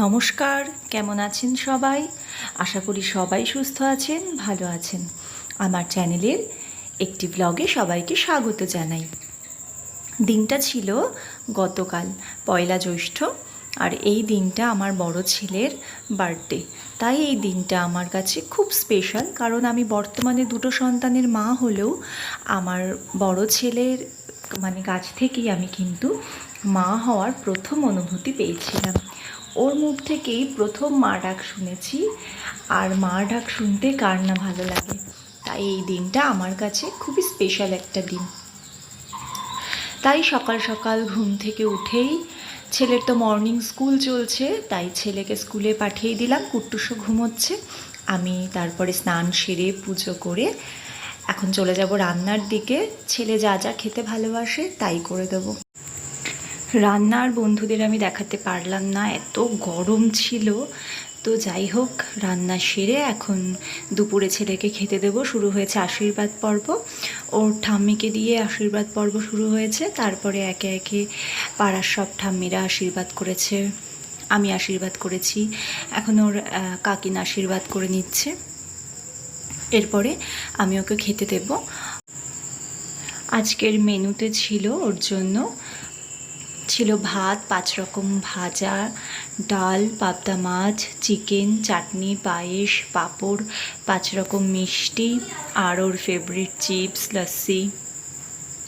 নমস্কার, কেমন আছেন সবাই? আশা করি সবাই সুস্থ আছেন, ভালো আছেন। আমার চ্যানেলের একটি ব্লগে সবাইকে স্বাগত জানাই। দিনটা ছিল গতকাল, পয়লা জ্যৈষ্ঠ, আর এই দিনটা আমার বড় ছেলের বার্থডে তাই এই দিনটা আমার কাছে খুব স্পেশাল কারণ আমি বর্তমানে দুটো সন্তানের মা হলেও আমার বড় ছেলের মানে কাছ থেকেই আমি কিন্তু মা হওয়ার প্রথম অনুভূতি পেয়েছিলাম। ওর মুখ থেকেই প্রথম মা ডাক শুনেছি। আর মা ডাক শুনতে কার না ভালো লাগে? তাই এই দিনটা আমার কাছে খুবই স্পেশাল একটা দিন। তাই সকাল সকাল ঘুম থেকে উঠেই ছেলের তো মর্নিং স্কুল চলছে, তাই ছেলেকে স্কুলে পাঠিয়ে দিলাম কুট্টুসো ঘুমোচ্ছে। আমি তারপরে স্নান সেরে পুজো করে এখন চলে যাব রান্নার দিকে। ছেলে যা যা খেতে ভালোবাসে তাই করে দেবো। রান্নার বন্ধুদের আমি দেখাতে পারলাম না, এত গরম ছিল। তো যাই হোক, রান্না সেরে এখন দুপুরে ছেলেকে খেতে দেবো, শুরু হয়েছে আশীর্বাদ পর্ব। ওর ঠাম্মিকে দিয়ে আশীর্বাদ পর্ব শুরু হয়েছে, তারপরে একে একে পাড়ার সব ঠাম্মিরা আশীর্বাদ করেছে, আমি আশীর্বাদ করেছি। এখন ওর কাকিন আশীর্বাদ করে নিচ্ছে। এরপরে আমি ওকে খেতে দেব। আজকের মেনুতে ছিল ওর জন্য ছিল ভাত, পাঁচ রকম ভাজা, ডাল, পাবদা মাছ, চিকেন, চাটনি, পায়েস, পাঁপড়, পাঁচ রকম মিষ্টি, আর ওর favourite chips lassi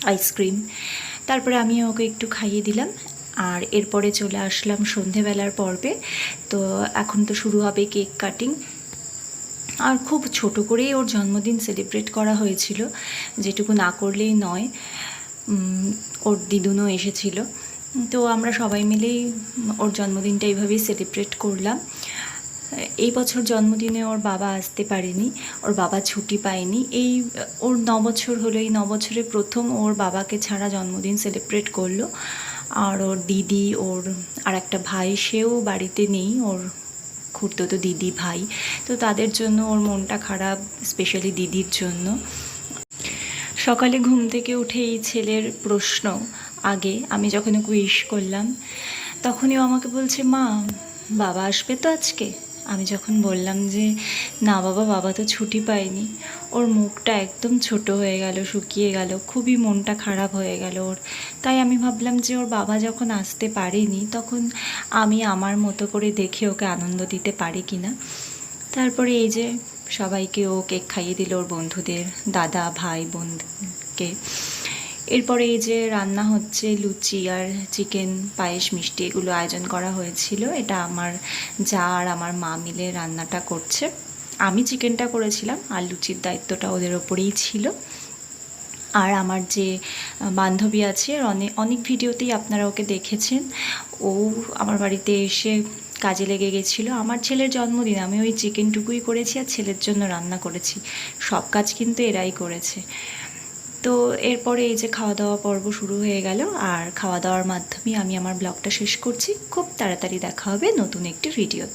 ice cream তারপরে আমি ওকে একটু খাইয়ে দিলাম, আর এরপরে চলে আসলাম সন্ধেবেলার পর্বে। তো এখন তো শুরু হবে কেক কাটিং। আর খুব ছোট করেই ওর জন্মদিন সেলিব্রেট করা হয়েছিল, যেটুকু না করলেই নয়। ওর দিদুনও এসেছিল। তো আমরা সবাই মিলেই ওর জন্মদিনটা এইভাবেই সেলিব্রেট করলাম। এই বছর জন্মদিনে ওর বাবা আসতে পারেনি, ওর বাবা ছুটি পায়নি। এই, ওর ন বছর হলো, এই ন বছরে প্রথম ওর বাবাকে ছাড়া জন্মদিন সেলিব্রেট করল। আর ওর দিদি, ওর আর একটা ভাই, সেও বাড়িতে নেই, ওর তো দিদি ভাই। তো তাদের জন্য ওর মনটা খারাপ স্পেশালি দিদির জন্য। সকালে ঘুম থেকে উঠে এই ছেলের প্রশ্ন, আগে আমি যখন ওকে উইশ করলাম, তখনই আমাকে বলছে, মা, বাবা আসবে তো আজকে? আমি যখন বললাম যে, না বাবা বাবা তো ছুটি পায়নি। ওর মুখটা একদম ছোট হয়ে গেল, শুকিয়ে গেল, খুবই মনটা খারাপ হয়ে গেল ওর। তাই আমি ভাবলাম যে, ওর বাবা যখন আসতে পারেনি, তখন আমি আমার মতো করে দেখে ওকে আনন্দ দিতে পারি কি না? তারপরে এই যে, সবাইকে ও কেক খাইয়ে দিল ওর বন্ধুদের, দাদা, ভাই বোনকে এরপরে এই যে রান্না হচ্ছে লুচি আর চিকেন, পায়েস, মিষ্টি, এগুলো আয়োজন করা হয়েছিল। এটা আমার যা আর আমার মা মিলে রান্নাটা করছে। আমি চিকেনটা করেছিলাম আর লুচির দায়িত্বটা ওদের ওপরেই ছিল। আর আমার যে বান্ধবী আছে অনেক অনেক ভিডিওতেই আপনারা ওকে দেখেছেন। ও আমার বাড়িতে এসে কাজে লেগে গেছিল। আমার ছেলের জন্মদিন, আমি ওই চিকেনটুকুই করেছি আর ছেলের জন্য রান্না করেছি। সব কাজ কিন্তু এরাই করেছে। তো এরপরে এই যে খাওয়া দাওয়া পর্ব শুরু হয়ে গেল। আর খাওয়া দাওয়ার মাধ্যমে আমি আমার ব্লগটা শেষ করছি। খুব তাড়াতাড়ি দেখা হবে নতুন একটি ভিডিও